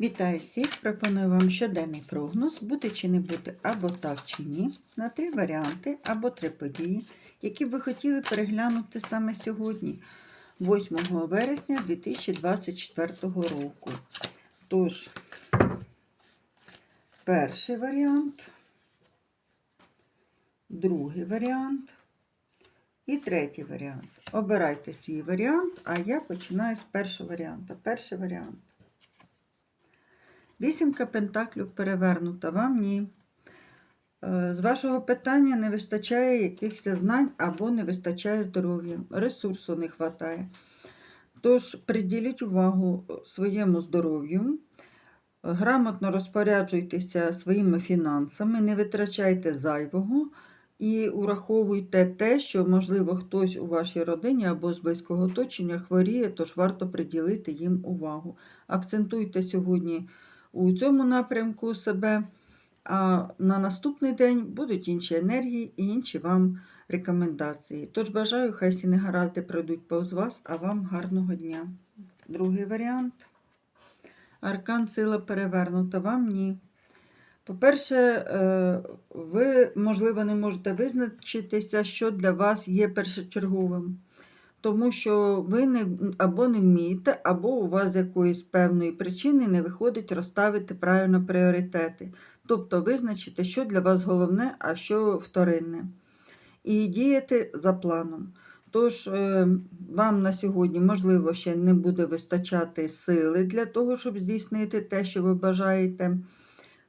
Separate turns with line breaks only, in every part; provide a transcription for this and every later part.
Вітаю всіх! Пропоную вам щоденний прогноз, бути чи не бути або так чи ні, на три варіанти або три події, які ви хотіли переглянути саме сьогодні, 8 вересня 2024 року. Тож, перший варіант, другий варіант і третій варіант. Обирайте свій варіант, а я починаю з першого варіанту. Перший варіант. Вісімка пентаклів перевернута, вам ні. Е, З вашого питання не вистачає якихось знань або не вистачає здоров'я, ресурсу не вистачає. Тож приділіть увагу своєму здоров'ю, грамотно розпоряджуйтеся своїми фінансами, не витрачайте зайвого і ураховуйте те, що, можливо, хтось у вашій родині або з близького оточення хворіє, тож варто приділити їм увагу. Акцентуйте сьогодні у цьому напрямку себе, а на наступний день будуть інші енергії і інші вам рекомендації. Тож бажаю, хай всі негаразди пройдуть повз вас, а вам гарного дня. Другий варіант. Аркан сила перевернута, вам ні. По-перше, е, ви, можливо, не можете визначитися, що для вас є першочерговим. Тому що ви не, або не вмієте, або у вас з якоїсь певної причини не виходить розставити правильно пріоритети. Тобто визначити, що для вас головне, а що вторинне. І діяти за планом. Тож, е, вам на сьогодні, можливо, ще не буде вистачати сили для того, щоб здійснити те, що ви бажаєте.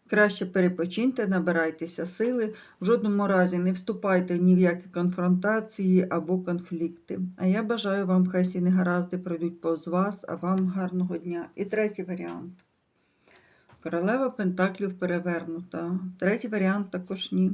Краще перепочиньте, набирайтеся сили, в жодному разі не вступайте ні в які конфронтації або конфлікти. А я бажаю вам, хай всі негаразди пройдуть повз вас, а вам гарного дня. І третій варіант. Королева Пентаклів перевернута. Третій варіант також ні.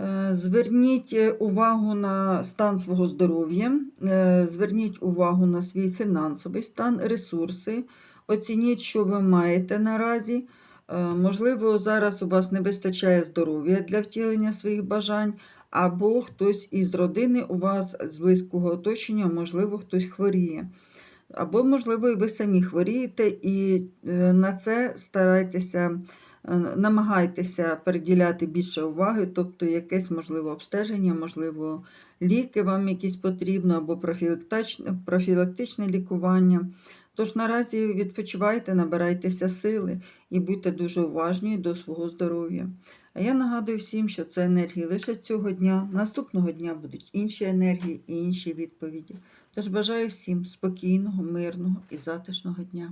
Е, Зверніть увагу на стан свого здоров'я, е, зверніть увагу на свій фінансовий стан, ресурси, оцініть, що ви маєте наразі. Е, Можливо, зараз у вас не вистачає здоров'я для втілення своїх бажань, або хтось із родини у вас з близького оточення, можливо, хтось хворіє. Або, можливо, і ви самі хворієте, і е, на це старайтеся, е, намагайтеся приділяти більше уваги, тобто якесь, можливо, обстеження, можливо, ліки вам якісь потрібно, або профілактичне, профілактичне лікування. Тож наразі відпочивайте, набирайтеся сили і будьте дуже уважні до свого здоров'я. А я нагадую всім, що це енергії лише цього дня. Наступного дня будуть інші енергії і інші відповіді. Тож бажаю всім спокійного, мирного і затишного дня.